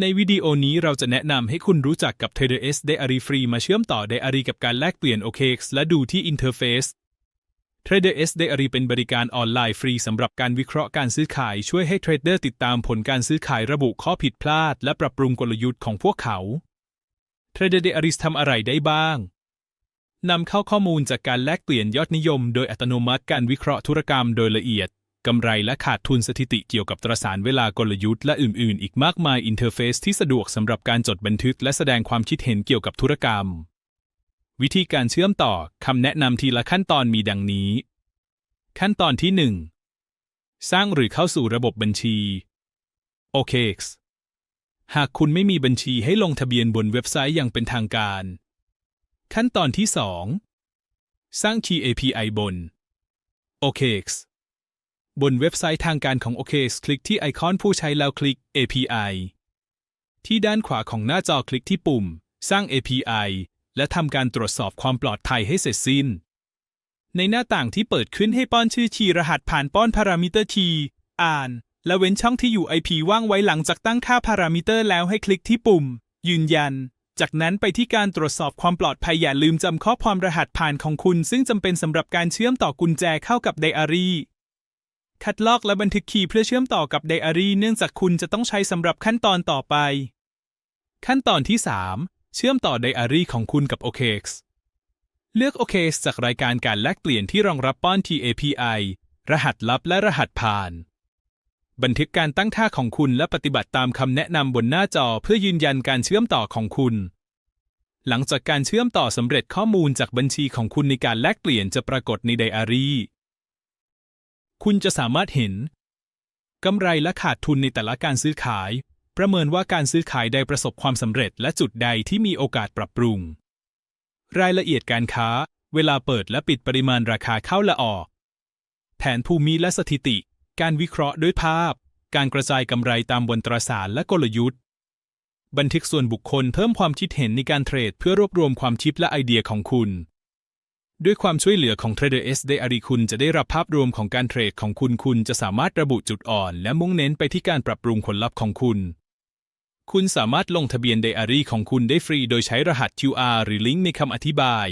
ในวิดีโอนี้เราจะแนะนำให้คุณรู้จักกับ TraderS Diary ฟรีมาเชื่อมต่อ Diary กับการแลกเปลี่ยน OKX และดูที่อินเทอร์เฟซ TraderS Diary เป็นบริการออนไลน์ฟรีสำหรับการวิเคราะห์การซื้อขาย ช่วยให้เทรดเดอร์ติดตามผลการซื้อขายระบุข้อผิดพลาด และปรับปรุงกลยุทธ์ของพวกเขา Trader Diary ทำอะไรได้บ้าง นำเข้าข้อมูลจากการแลกเปลี่ยนยอดนิยม โดยอัตโนมัติการวิเคราะห์ธุรกรรมโดยละเอียด กำไรและขาดทุนสถิติเกี่ยวกับตราสารเวลากลยุทธ์และอื่น ๆ อีกมากมายอินเทอร์เฟซที่สะดวกสำหรับการจดบันทึกและแสดงความคิดเห็นเกี่ยวกับธุรกรรม วิธีการเชื่อมต่อคำแนะนำทีละขั้นตอนมีดังนี้ ขั้นตอนที่ 1 สร้างหรือเข้าสู่ระบบบัญชี OKX หากคุณไม่มีบัญชีให้ลงทะเบียนบนเว็บไซต์อย่างเป็นทางการ ขั้นตอนที่ 2 สร้าง Key API บน OKX บนเว็บไซต์ทางการของ OKX คลิกที่ไอคอนผู้ใช้แล้วคลิก API ที่ด้านขวาของหน้าจอคลิกที่ปุ่ม สร้าง API และทำการตรวจสอบความปลอดภัยให้เสร็จสิ้น ในหน้าต่างที่เปิดขึ้นให้ป้อนชื่อคีย์รหัสผ่านป้อนพารามิเตอร์คีย์อ่าน และเว้นช่องที่อยู่ IP ว่างไว้หลังจากตั้งค่าพารามิเตอร์แล้วให้คลิกที่ปุ่ม ยืนยัน จากนั้นไปที่การตรวจสอบความปลอดภัยอย่าลืมจำข้อความรหัสผ่านของคุณ ซึ่งจำเป็นสำหรับการเชื่อมต่อกุญแจเข้ากับไดอารี่ คัดลอกและบันทึกคีย์เพื่อเชื่อมต่อกับไดอารี่เนื่องจากคุณจะต้องใช้สำหรับขั้นตอนต่อไป ขั้นตอนที่ 3 เชื่อมต่อไดอารี่ของคุณกับ OKX เลือก OKX จากรายการการแลกเปลี่ยนที่รองรับป้อน TAPI รหัสลับและรหัสผ่าน บันทึกการตั้งท่าของคุณและปฏิบัติตามคำแนะนำบนหน้าจอเพื่อยืนยันการเชื่อมต่อของคุณ หลังจากการเชื่อมต่อสำเร็จข้อมูลจากบัญชีของคุณในการแลกเปลี่ยนจะปรากฏในไดอารี่ คุณจะสามารถเห็นกำไรและขาดทุนในแต่ละการซื้อขาย ประเมินว่าการซื้อขายใดประสบความสำเร็จและจุดใดที่มีโอกาสปรับปรุง รายละเอียดการค้า เวลาเปิดและปิดปริมาณราคาเข้าและออก แผนภูมิและสถิติ การวิเคราะห์ด้วยภาพ การกระจายกำไรตามบนตราสารและกลยุทธ์ บันทึกส่วนบุคคลเพิ่มความคิดเห็นในการเทรดเพื่อรวบรวมความคิดและไอเดียของคุณ ด้วยความช่วยเหลือของ TraderS Diary คุณจะได้รับภาพรวมของการเทรดของคุณคุณจะสามารถระบุจุดอ่อน และมุ่งเน้นไปที่การปรับปรุงผลลัพธ์ของคุณ คุณสามารถลงทะเบียนไดอารี่ของคุณได้ฟรีโดยใช้รหัส QR หรือลิงก์ในคำอธิบาย